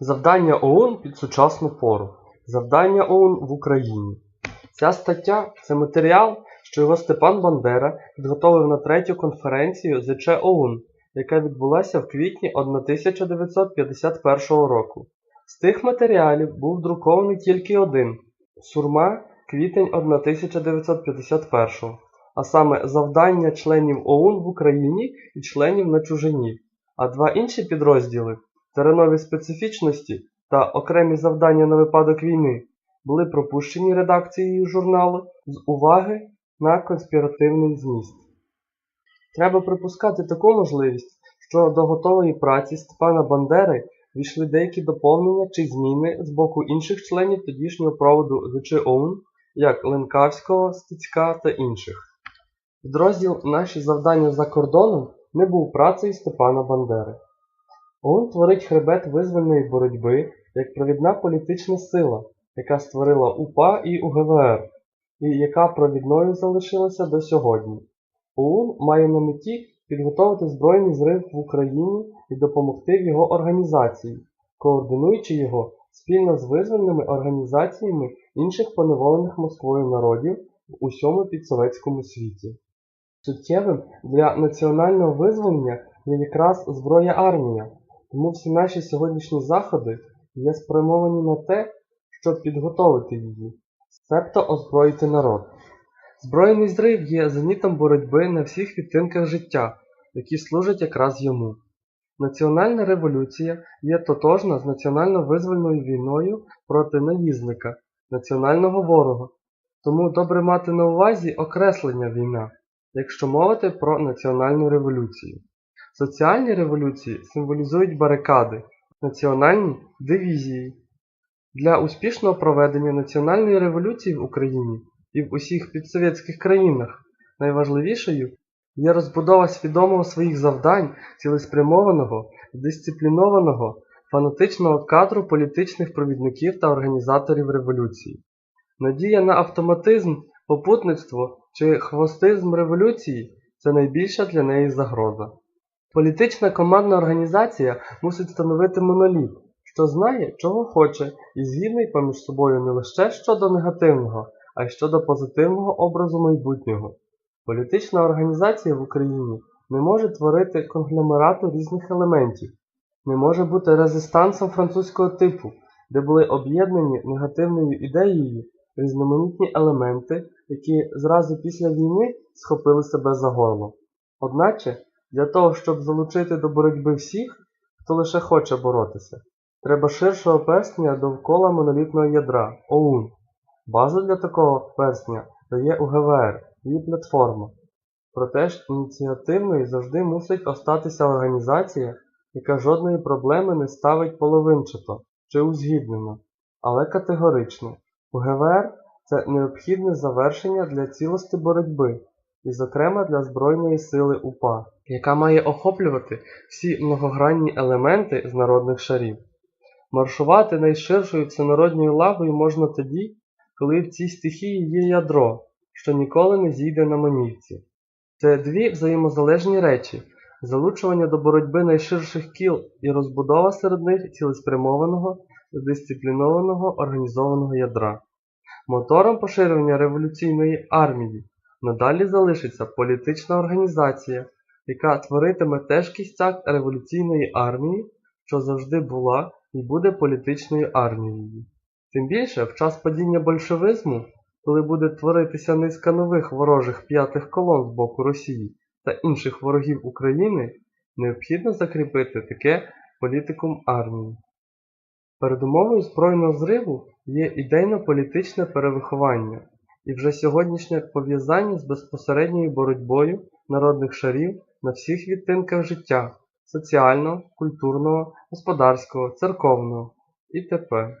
Завдання ОУН під сучасну пору. Завдання ОУН в Україні. Ця стаття це матеріал, що його Степан Бандера підготовив на третю конференцію ЗЧ ОУН, яка відбулася в квітні 1951 року. З тих матеріалів був друкований тільки один Сурма, квітень 1951, а саме завдання членів ОУН в Україні і членів на чужині, а два інші підрозділи теренові специфічності та окремі завдання на випадок війни були пропущені редакцією журналу з уваги на конспіративний зміст. Треба припускати таку можливість, що до готової праці Степана Бандери війшли деякі доповнення чи зміни з боку інших членів тодішнього проводу ЗЧОУН, як Ленкавського, Стецька та інших. Підрозділ Наші завдання за кордоном не був працею Степана Бандери. ОУН творить хребет визвольної боротьби як провідна політична сила, яка створила УПА і УГВР, і яка провідною залишилася до сьогодні. ОУН має на меті підготовити збройний зрив в Україні і допомогти в його організації, координуючи його спільно з визвольними організаціями інших поневолених Москвою народів в усьому підсоветському світі. Суттєвим для національного визволення є якраз зброя армія, тому всі наші сьогоднішні заходи є спрямовані на те, щоб підготовити її, себто озброїти народ. Збройний зрив є зенітом боротьби на всіх відтинках життя, які служать якраз йому. Національна революція є тотожна з національно-визвольною війною проти наїзника, національного ворога. Тому добре мати на увазі окреслення війна, якщо мовити про національну революцію. Соціальні революції символізують барикади, національні дивізії. Для успішного проведення національної революції в Україні і в усіх підсовєтських країнах найважливішою є розбудова свідомого своїх завдань, цілеспрямованого, дисциплінованого, фанатичного кадру політичних провідників та організаторів революції. Надія на автоматизм, попутництво чи хвостизм революції це найбільша для неї загроза. Політична командна організація мусить становити моноліт, що знає, чого хоче, і згідний поміж собою не лише щодо негативного, а й щодо позитивного образу майбутнього. Політична організація в Україні не може творити конгломерату різних елементів, не може бути резистансом французького типу, де були об'єднані негативною ідеєю різноманітні елементи, які зразу після війни схопили себе за горло. Одначе, для того, щоб залучити до боротьби всіх, хто лише хоче боротися, треба ширшого перстня довкола монолітного ядра ОУН. Базу для такого перстня дає УГВР, її платформа. Проте ж ініціативною завжди мусить остатися організація, яка жодної проблеми не ставить половинчато чи узгіднено, але категорично. УГВР це необхідне завершення для цілості боротьби, і, зокрема, для Збройної сили УПА, яка має охоплювати всі многогранні елементи з народних шарів. Маршувати найширшою всенародною лавою можна тоді, коли в цій стихії є ядро, що ніколи не зійде на манівці. Це дві взаємозалежні речі залучування до боротьби найширших кіл і розбудова серед них цілеспрямованого, дисциплінованого організованого ядра. Мотором поширювання революційної армії надалі залишиться політична організація, яка творитиме теж кістяк революційної армії, що завжди була і буде політичною армією. Тим більше в час падіння большевизму, коли буде творитися низка нових ворожих п'ятих колон з боку Росії та інших ворогів України, необхідно закріпити таке політикум армії. Передумовою збройного зриву є ідейно-політичне перевиховання і вже сьогоднішнє пов'язання з безпосередньою боротьбою народних шарів на всіх відтинках життя соціального, культурного, господарського, церковного і т.п.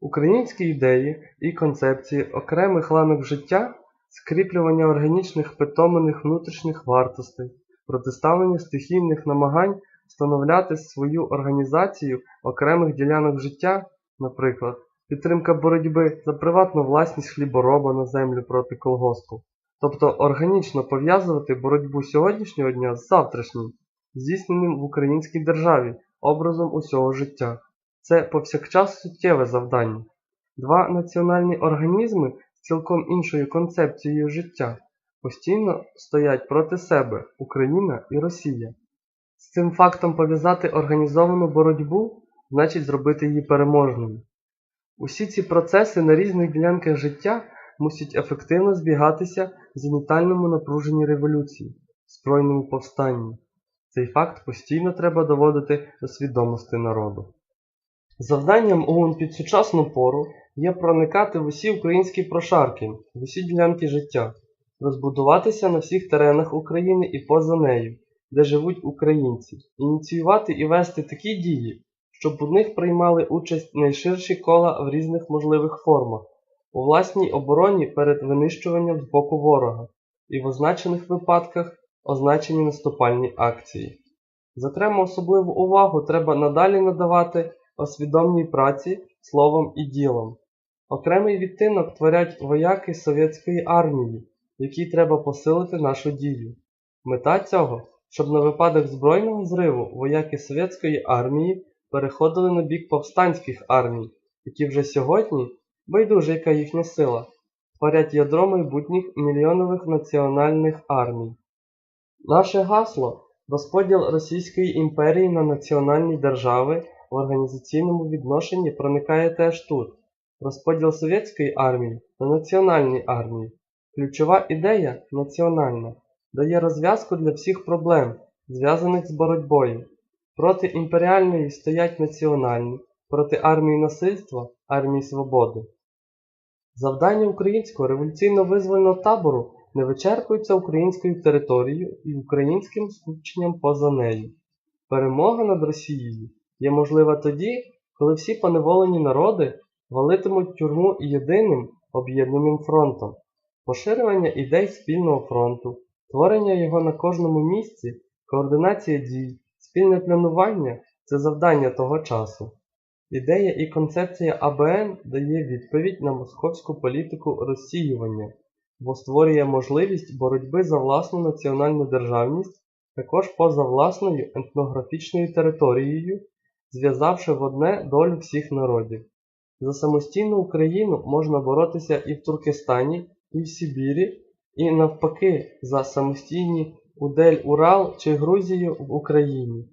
Українські ідеї і концепції окремих ланок життя, скріплювання органічних питомених внутрішніх вартостей, протиставлення стихійних намагань встановляти свою організацію окремих ділянок життя, наприклад, підтримка боротьби за приватну власність хлібороба на землю проти колгоспу, тобто органічно пов'язувати боротьбу сьогоднішнього дня з завтрашнім, здійсненим в українській державі образом усього життя. це повсякчас суттєве завдання. Два національні організми з цілком іншою концепцією життя постійно стоять проти себе Україна і Росія. З цим фактом пов'язати організовану боротьбу значить зробити її переможною. Усі ці процеси на різних ділянках життя мусять ефективно збігатися в зенітальному напруженні революції, збройному повстанні. Цей факт постійно треба доводити до свідомості народу. Завданням ОУН під сучасну пору є проникати в усі українські прошарки, в усі ділянки життя, розбудуватися на всіх теренах України і поза нею, де живуть українці, ініціювати і вести такі дії, щоб у них приймали участь найширші кола в різних можливих формах, у власній обороні перед винищуванням з боку ворога і в означених випадках означені наступальні акції. Зокрема, особливу увагу треба надалі надавати освідомній праці словом і ділом. Окремий відтинок творять вояки совєтської армії, якій треба посилити нашу дію. Мета цього, щоб на випадок збройного зриву вояки совєтської армії переходили на бік повстанських армій, які вже сьогодні, байдуже яка їхня сила, творять ядро майбутніх мільйонових національних армій. Наше гасло розподіл Російської імперії на національні держави в організаційному відношенні проникає теж тут. Розподіл совєтської армії на національні армії. Ключова ідея національна, дає розв'язку для всіх проблем, зв'язаних з боротьбою. Проти імперіальної стоять національні, проти армії насильства, армії свободи. Завдання українського революційно-визвольного табору не вичерпується українською територією і українським скупченням поза нею. Перемога над Росією є можлива тоді, коли всі поневолені народи валитимуть тюрму єдиним об'єднаним фронтом, поширювання ідей спільного фронту, творення його на кожному місці, координація дій, спільне планування це завдання того часу. Ідея і концепція АБН дає відповідь на московську політику розсіювання, бо створює можливість боротьби за власну національну державність також поза власною етнографічною територією, зв'язавши в одне долю всіх народів. За самостійну Україну можна боротися і в Туркестані, і в Сибірі, і навпаки за самостійні Удель Урал чи Грузію в Україні.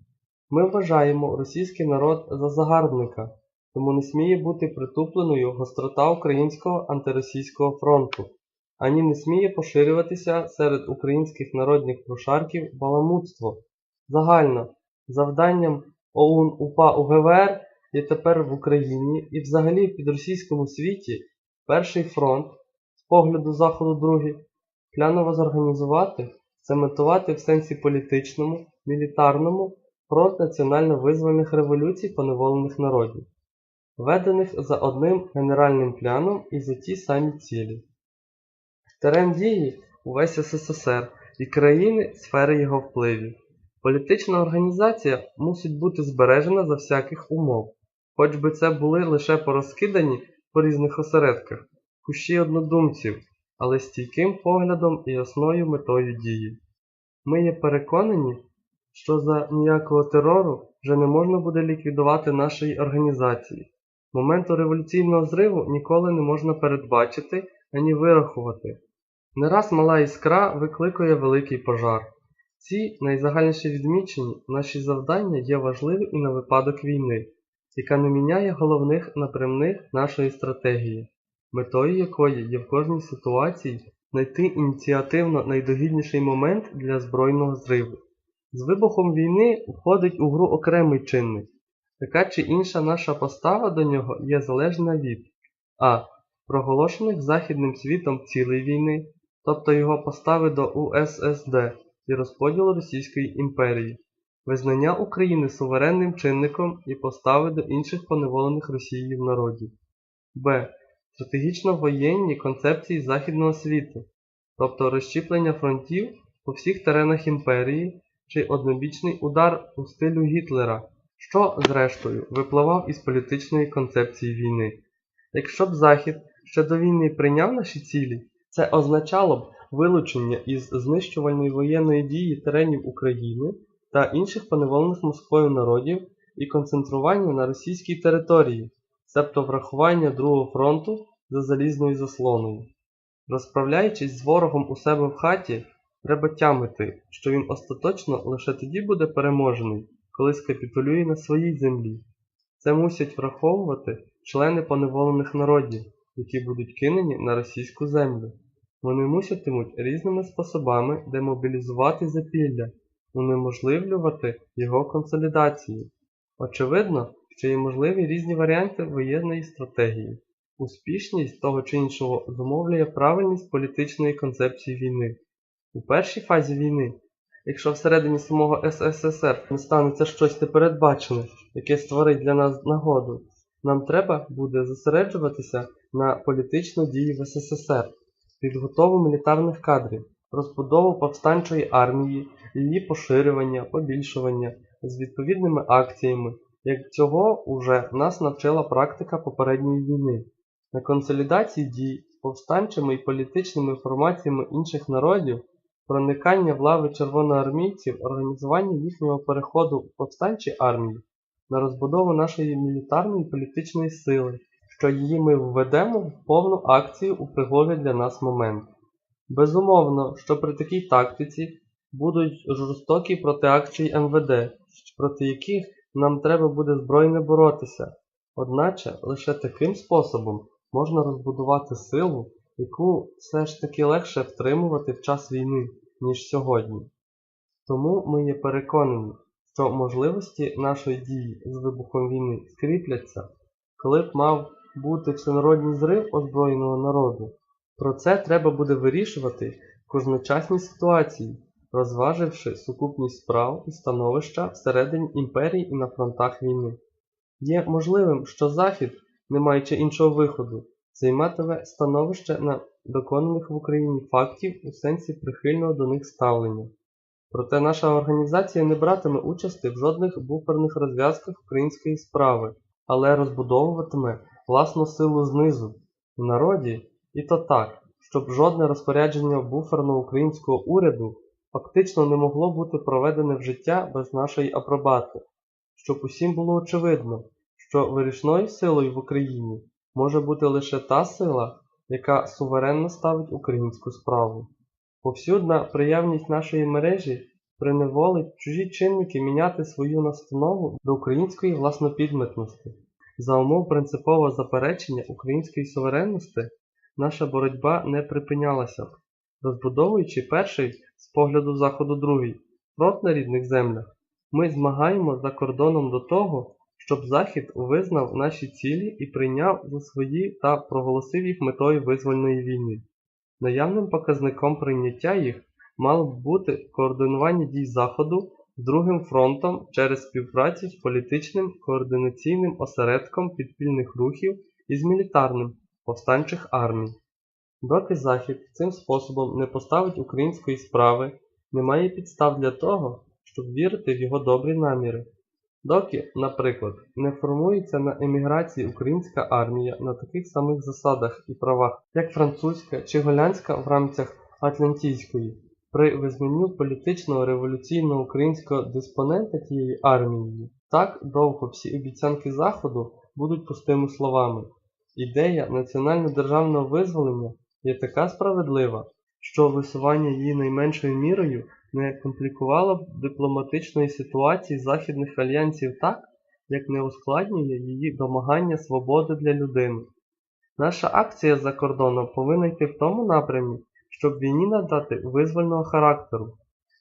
Ми вважаємо російський народ за загарбника, тому не сміє бути притупленою гострота Українського антиросійського фронту, ані не сміє поширюватися серед українських народних прошарків баламутство. Загально, завданням ОУН УПА УГВР є тепер в Україні і взагалі в підросійському світі перший фронт, з погляду Заходу другий, пляново зорганізувати, цементувати в сенсі політичному, мілітарному фронт національно-визвольних революцій поневолених народів, ведених за одним генеральним пляном і за ті самі цілі. Терен дії увесь СССР і країни сфери його впливів. Політична організація мусить бути збережена за всяких умов, хоч би це були лише порозкидані по різних осередках, кущі однодумців, але стійким поглядом і ясною метою дії. Ми є переконані, що за ніякого терору вже не можна буде ліквідувати нашої організації. Моменту революційного зриву ніколи не можна передбачити ані вирахувати. Не раз мала іскра викликує великий пожар. Ці найзагальніше відмічені наші завдання є важливі і на випадок війни, яка не міняє головних напрямних нашої стратегії, метою якої є в кожній ситуації знайти ініціативно найдогідніший момент для збройного зриву. З вибухом війни входить у гру окремий чинник. Така чи інша наша постава до нього є залежна від а. Проголошених Західним світом цілей війни, тобто його постави до УССД і розподілу Російської імперії, визнання України суверенним чинником і постави до інших поневолених Росією народів, б. Стратегічно воєнні концепції Західного світу, тобто розщіплення фронтів по всіх теренах імперії чи однобічний удар у стилю Гітлера, що, зрештою, випливав із політичної концепції війни. Якщо б Захід ще до війни прийняв наші цілі, це означало б вилучення із знищувальної воєнної дії теренів України та інших поневолених Москвою народів і концентруванню на російській території, себто врахування Другого фронту за залізною заслоною. Розправляючись з ворогом у себе в хаті, треба тямити, що він остаточно лише тоді буде переможений, коли скапітулює на своїй землі. Це мусять враховувати члени поневолених народів, які будуть кинені на російську землю. Вони мусятимуть різними способами демобілізувати запілля, унеможливлювати його консолідацію. Очевидно, що є можливі різні варіанти воєнної стратегії. Успішність того чи іншого зумовлює правильність політичної концепції війни. У першій фазі війни, якщо всередині самого СССР не станеться щось непередбачене, яке створить для нас нагоду, нам треба буде зосереджуватися на політичну дії в СССР, підготову мілітарних кадрів, розбудову повстанчої армії, її поширювання, побільшування з відповідними акціями, як цього уже нас навчила практика попередньої війни. На консолідації дій з повстанчими і політичними формаціями інших народів, проникання в лави червоноармійців, організування їхнього переходу в повстанчі армії, на розбудову нашої мілітарної і політичної сили, що її ми введемо в повну акцію у пригоди для нас момент. Безумовно, що при такій тактиці будуть жорстокі протиакції МВД, проти яких нам треба буде збройно боротися. Одначе лише таким способом можна розбудувати силу, яку все ж таки легше втримувати в час війни, ніж сьогодні. Тому ми є переконані, що можливості нашої дії з вибухом війни скріпляться, коли б мав бути всенародній зрив озброєного народу. Про це треба буде вирішувати в кожночасній ситуації, розваживши сукупність справ і становища всередині імперії і на фронтах війни. Є можливим, що Захід, не маючи іншого виходу, займатиме становище на доконаних в Україні фактів у сенсі прихильного до них ставлення. Проте наша організація не братиме участі в жодних буферних розв'язках української справи, але розбудовуватиме власну силу знизу, в народі, і то так, щоб жодне розпорядження буферно-українського уряду фактично не могло бути проведене в життя без нашої апробати, щоб усім було очевидно, що вирішною силою в Україні може бути лише та сила, яка суверенно ставить українську справу. Повсюдна приявність нашої мережі приневолить чужі чинники міняти свою настанову до української власнопідметності. За умов принципового заперечення української суверенності наша боротьба не припинялася б, розбудовуючи перший з погляду заходу другий фронт на рідних землях, ми змагаємо за кордоном до того, щоб Захід визнав наші цілі і прийняв за свої та проголосив їх метою визвольної війни. Наявним показником прийняття їх мало б бути координування дій Заходу з Другим фронтом через співпрацю з політичним координаційним осередком підпільних рухів і з мілітарним повстанчих армій. Доки Захід цим способом не поставить української справи, немає підстав для того, щоб вірити в його добрі наміри. Доки, наприклад, не формується на еміграції українська армія на таких самих засадах і правах, як французька чи голландська в рамках Атлантійської, при визнанню політичного революційного українського диспонента тієї армії, так довго всі обіцянки Заходу будуть пустими словами. Ідея національно-державного визволення є така справедлива, що висування її найменшою мірою не комплікувало б дипломатичної ситуації західних альянсів так, як не ускладнює її домагання свободи для людини. Наша акція за кордоном повинна йти в тому напрямі, щоб війні надати визвольного характеру.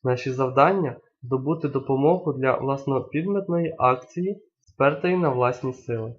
Наші завдання здобути допомогу для власнопідметної акції, спертої на власні сили.